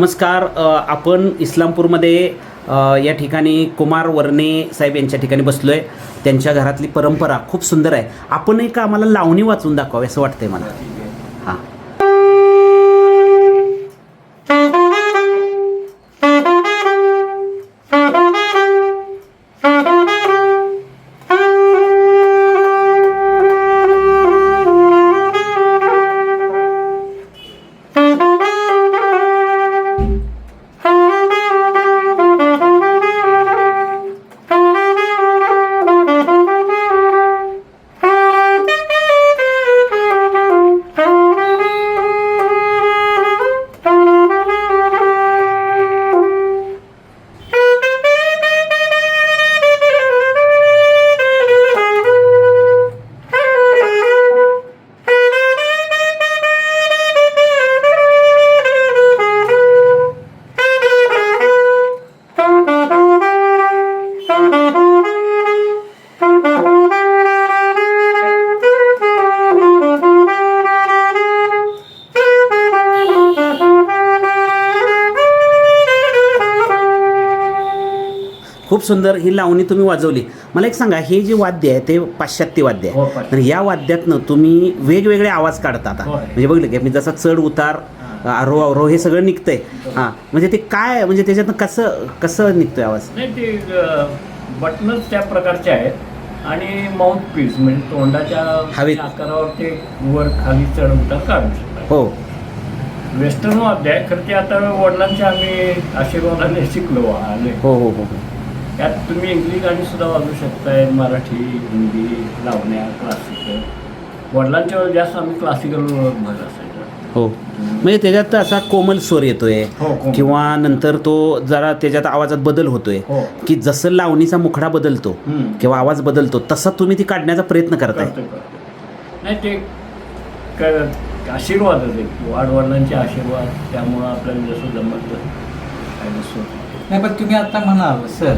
नमस्कार आपण इस्लामपूरमध्ये या ठिकाणी कुमार वर्णे साहेब यांच्या ठिकाणी बसलो आहे त्यांच्या घरातली परंपरा खूप सुंदर आहे. आपण एक आम्हाला लावणी वाचून दाखवावी असं वाटतंय मला? खूप सुंदर ही लावणी तुम्ही वाजवली. मला एक सांगा हे जे वाद्य आहे ते पाश्चात्य वाद्य हो, आहे पाश्चात्य. तर या वाद्यातनं तुम्ही वेगवेगळे आवाज काढता आता. म्हणजे बघलं की मी जसा चढ उतार आरोह अवरोह हे सगळं निघतंय. हां. म्हणजे ते काय म्हणजे त्याच्यातनं कसं कसं निघतोय आवाज? नाही ते बटनच त्या प्रकारचे आहेत आणि माउथ पीस म्हणजे तोंडाच्या हवेत. आकारावर ते वर खाली चढ उतार काढू शकतात. हो. वेस्टर्न वाद्य आहे खरं ते आता वडिलांच्या आम्ही आशीर्वादाने शिकलो आले. हो हो हो. त्यात तुम्ही इंग्लिश गाणी सुद्धा वाजवू शकताय मराठी हिंदी लावण्या क्लासिकल वडिलांच्या वेळेस जास्त आम्ही क्लासिकल भर असायचं. हो. म्हणजे त्याच्यात असा कोमल स्वर येतोय हो. किंवा नंतर तो जरा त्याच्यात आवाजात बदल होतोय हो. की जसं लावणीचा मुखडा बदलतो हम्म. किंवा आवाज बदलतो तसा तुम्ही ती काढण्याचा प्रयत्न करताय. करतोय करतोय. नाही ते क- आशीर्वादच आहे वाडवडिलांचे आशीर्वाद त्यामुळं आपल्याला जसं जमत काय नाही पण तुम्ही आता म्हणाल सर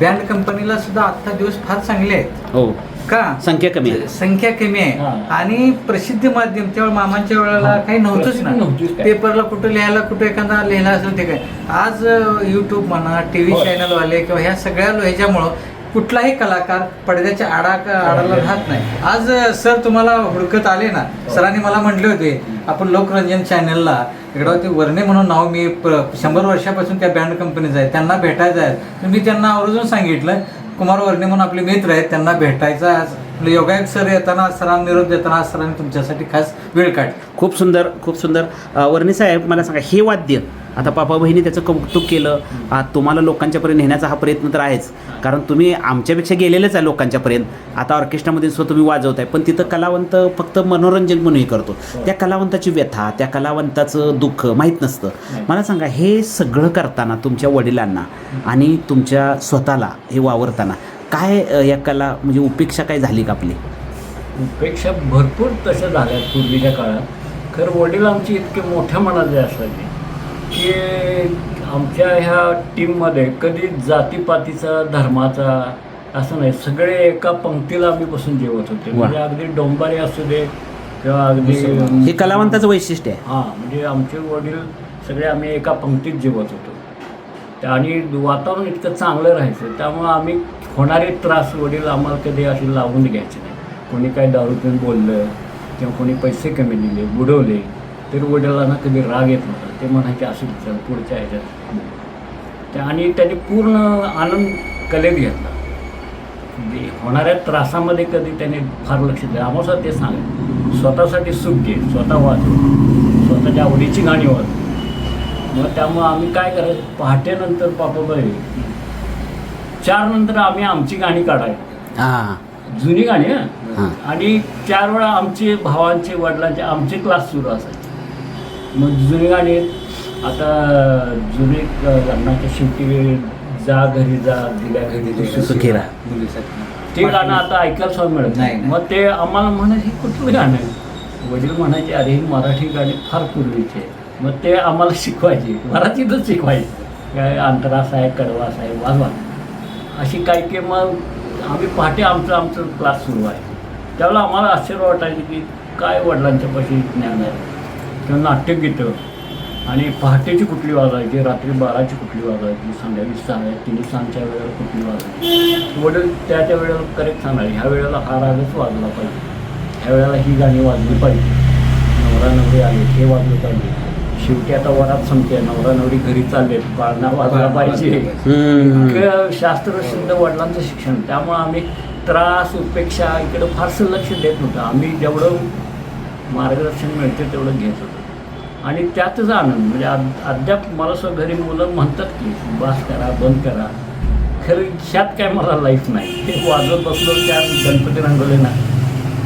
बँड कंपनीला सुद्धा आता दिवस फार चांगले आहेत हो का संख्या कमी आहे संख्या कमी आहे हा. आणि प्रसिद्धी माध्यम तेव्हा मामांच्या वेळेला हा. काही नव्हतंच ना काय. पेपरला कुठं लिहायला कुठं एखादा लिहिला असेल ते काय आज युट्यूब म्हणा टी व्ही होय. चॅनलवाले किंवा ह्या सगळ्या ह्याच्यामुळं कुठलाही कलाकार पडद्याच्या आडा आडाला राहत नाही. आज सर तुम्हाला हुडकत आले ना हो. सरांनी मला म्हटले होते आपण लोकरंजन चॅनलला इकडं वर्णे म्हणून नाव मी प्र- शंभर वर्षापासून त्या बँड कंपनीचं आहे त्यांना भेटायचं आहे. तर मी त्यांना आवर्जून सांगितलं कुमार वर्णे म्हणून आपले मित्र आहेत त्यांना भेटायचं. आज आपले योगायोग सर येताना सरांना निरोप देताना सरांनी तुमच्यासाठी खास वेळ काढ खूप सुंदर खूप सुंदर. वर्णी साहेब मला सांगा हे वाद्य आता पापा बहिणी त्याचं कौतुक केलं. आ, तुम्हाला लोकांच्यापर्यंत नेण्याचा हा प्रयत्न तर आहेच. कारण तुम्ही आमच्यापेक्षा गेलेलेच आहे लोकांच्यापर्यंत आता ऑर्केस्ट्रामध्ये सुद्धा तुम्ही वाजवताय पण तिथं कलावंत फक्त मनोरंजन म्हणून हे करतो. त्या कलावंताची व्यथा त्या कलावंताचं दुःख माहीत नसतं. मला सांगा हे सगळं करताना तुमच्या वडिलांना आणि तुमच्या स्वतःला हे वावरताना काय या कला म्हणजे उपेक्षा काय झाली का आपली? पेक्षा भरपूर तशा झाल्या पूर्वीच्या काळात. खरं वडील आमची इतके मोठ्या मनाचे असायचे. की आमच्या ह्या टीममध्ये कधी जातीपातीचा धर्माचा असं नाही. सगळे एका पंक्तीला आम्ही बसून जेवत होते. म्हणजे अगदी डोंबारी असू दे किंवा अगदी हे कलावंताचं वैशिष्ट्य आहे. हां म्हणजे आमचे वडील सगळे आम्ही एका पंक्तीत जेवत होतो. आणि वातावरण इतकं चांगलं राहायचं. त्यामुळं आम्ही होणारे त्रास वडील आम्हाला कधी असे लावून घ्यायचे नाही. कोणी काय दारू पिऊन बोललं किंवा कोणी पैसे कमी दिले बुडवले तर वडिलांना कधी राग येत नव्हता. ते म्हणायचे असं विचार पुढच्या ह्याच्यात. त्या आणि त्याने पूर्ण आनंद कलेत घेतला. म्हणजे होणाऱ्या त्रासामध्ये कधी त्याने फार लक्ष दिलं. आम्हाला ते सांग स्वतःसाठी सुख घे स्वतः वाचव स्वतःच्या आवडीची गाणी वाच. मग त्यामुळं आम्ही काय करायचं? पहाटेनंतर पापाबाई चार नंतर आम्ही आमची गाणी काढायचो हां. जुनी गाणी. आणि चार वेळा आमचे भावांचे वडिलांचे आमचे क्लास सुरू असायचे. मग जुनी गाणी आता जुनी लग्नाच्या शेवटी जा घरी जा दिल्या घरी दे. सुखी राहा. ते गाणं आता ऐकायला सुद्धा मिळत नाही. मग ते आम्हाला म्हणायचे हे कुठलं गाणं आहे? वडील म्हणायचे अरे ही मराठी गाणी फार पूर्वीची आहे मग ते आम्हाला शिकवायचे. मराठीतच शिकवायचे. काय अंतरास आहे कडवास आहे वाजवा. अशी काही की मग आम्ही पहाटे आमचं आमचं क्लास सुरू आहे. त्यावेळेला आम्हाला आश्चर्य वाटायचं की काय वडिलांच्या पाशी ज्ञान आहे. किंवा नाट्यगीतं आणि पहाटेची कुठली वाजायची रात्री बाराची कुठली वाजायची संध्याकाळी सहा तिन्ही सांच्या वेळेला कुठली वाजायची वडील त्या त्या वेळेला करेक्ट सांगणार ह्या वेळेला हा रागच वाजला पाहिजे. ह्या वेळेला ही गाणी वाजली पाहिजे. नवरा नवरी आले हे वाजलं पाहिजे. शेवटी आता वरात संपते नवरा नवरी घरी चाललेत पाळणा वाजला पाहिजे. शास्त्रशुद्ध वडिलांचं शिक्षण त्यामुळं आम्ही त्रास उपेक्षा इकडं फारसं लक्ष देत नव्हतं. आम्ही जेवढं मार्गदर्शन मिळते तेवढं घेत होतो. आणि त्यातच आनंद. म्हणजे अद- अद्याप मला असं घरी मुलं म्हणतात की बास करा बंद करा. खरं ह्यात काय मला लाईफ नाही. ते वाजवत बसलो त्या गणपती रंगवले ना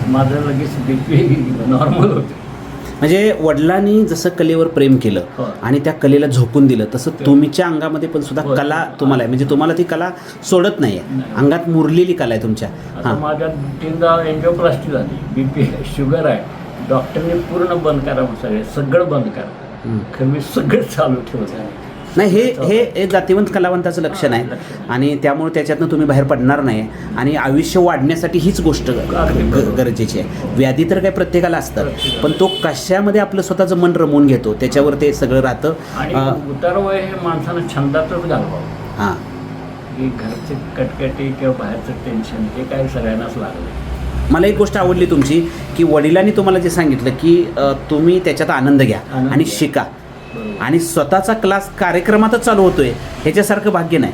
माझं लगेच बी पी नॉर्मल होते. म्हणजे वडिलांनी जसं कलेवर प्रेम केलं हो. आणि त्या कलेला झोकून दिलं तसं तुमच्या अंगामध्ये पण सुद्धा हो. कला तुम्हाला आहे. म्हणजे तुम्हाला ती कला सोडत नाही. आहे. अंगात मुरलेली कला आहे तुमच्या. हां. माझ्या तीनदा एन्जिओप्लास्टी झाली. बी पी शुगर आहे. डॉक्टरने पूर्ण बंद करा म्हणून सगळे सगळं बंद करा. खरं मी सगळं चालू ठेवलं. नाही हे हे हे जातीवंत कलावंताचं लक्षण आहे. आणि त्यामुळे त्याच्यातनं तुम्ही बाहेर पडणार नाही. आणि आयुष्य वाढण्यासाठी हीच गोष्ट. गरजेची आहे. व्याधी तर काय प्रत्येकाला असतं. पण तो कशामध्ये आपलं स्वतःचं मन रमवून घेतो त्याच्यावर ते सगळं राहतं. आणि अं, उतार वय हे माणसानं छंदातच घालवावं. हां. घरचे कटकटी किंवा बाहेरचं टेन्शन हे काय सगळ्यांनाच लागलं मला एक गोष्ट आवडली तुमची की वडिलांनी तुम्हाला जे सांगितलं की तुम्ही त्याच्यात आनंद घ्या आणि. शिका. आणि स्वतःचा क्लास कार्यक्रमातच चालू होतोय ह्याच्यासारखं भाग्य नाही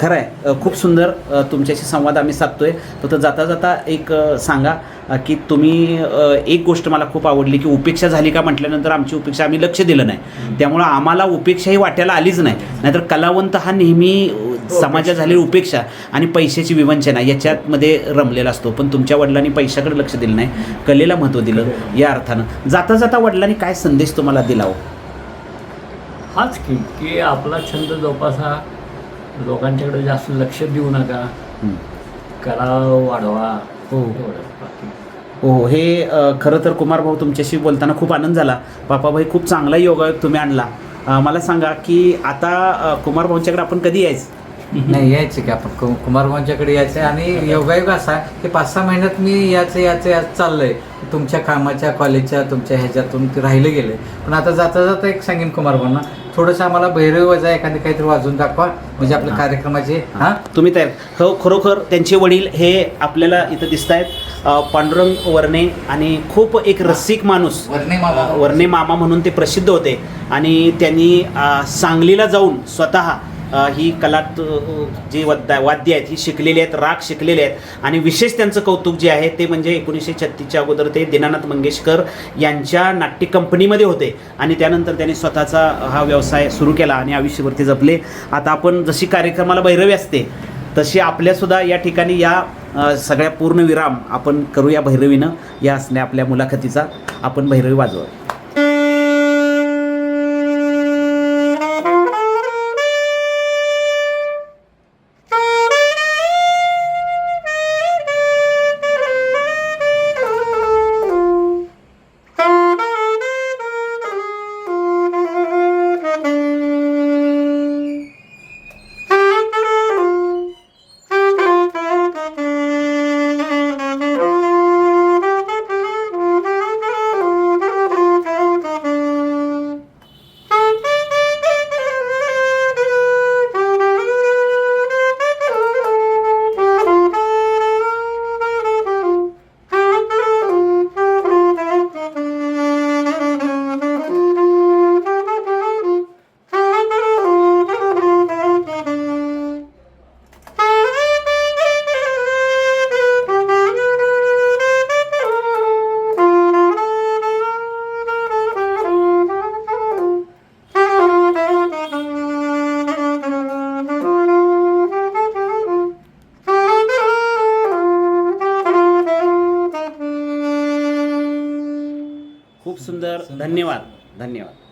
खरं आहे खूप सुंदर तुमच्याशी संवाद आम्ही साधतोय. फक्त जाता जाता एक सांगा की तुम्ही एक गोष्ट मला खूप आवडली की उपेक्षा झाली का म्हटल्यानंतर आमची उपेक्षा आम्ही लक्ष दिलं नाही. त्यामुळं आम्हाला उपेक्षा ही वाट्याला आलीच नाही. नाहीतर कलावंत हा नेहमी समाजात झालेली उपेक्षा आणि पैशाची विवंचना याच्यामध्ये रमलेला असतो. पण तुमच्या वडिलांनी पैशाकडे लक्ष दिलं नाही कलेला महत्त्व दिलं या अर्थानं. जाता जाता वडिलांनी काय संदेश तुम्हाला दिला हो? हाच की की आपला छंद जोपासा लोकांच्याकडे जास्त लक्ष देऊ नका. कला वाढवा. हो. हो हे खरं तर कुमार भाऊ तुमच्याशी बोलताना खूप आनंद झाला. पापाभाई खूप चांगला योगायोग तुम्ही आणला. मला सांगा की आता कुमार भाऊंच्याकडे आपण कधी यायचं? नाही यायचं की आपण. कु- कुमारभाऊंच्याकडे यायचं आणि योगायोग असा की पाच सहा महिन्यात मी याचं याचं याचं चाललंय. तुमच्या कामाच्या कॉलेजच्या तुमच्या ह्याच्यातून ते राहिलं गेले पण आता जाता जाता एक सांगेन कुमारभाऊंना थोडंसं आम्हाला भैरवी वजा एखादी काहीतरी वाजून दाखवा. म्हणजे आपल्या. कार्यक्रमाचे हां. तुम्ही तयार. हो खरोखर त्यांचे वडील हे आपल्याला इथं दिसत आहेत पांडुरंग वर्णे आणि खूप एक रसिक माणूस. वर्णे मामा. वर्णे मामा म्हणून ते प्रसिद्ध होते. आणि त्यांनी सांगलीला जाऊन स्वतः ही कलात हो, जी वाद्य वाद्य आहेत ही शिकलेली आहेत राग शिकलेले आहेत. आणि विशेष त्यांचं कौतुक जे आहे ते म्हणजे एकोणीसशे छत्तीसच्या अगोदर ते दीनानाथ मंगेशकर यांच्या नाट्य कंपनीमध्ये होते. आणि त्यानंतर त्यांनी स्वतःचा हा व्यवसाय सुरू केला आणि आयुष्यभरती जपले. आता आपण जशी कार्यक्रमाला भैरवी असते तशी आपल्यासुद्धा या ठिकाणी या सगळ्या पूर्ण विराम आपण करूया भैरवीनं. या असल्या आपल्या मुलाखतीचा आपण भैरवी वाजवा धन्यवाद धन्यवाद.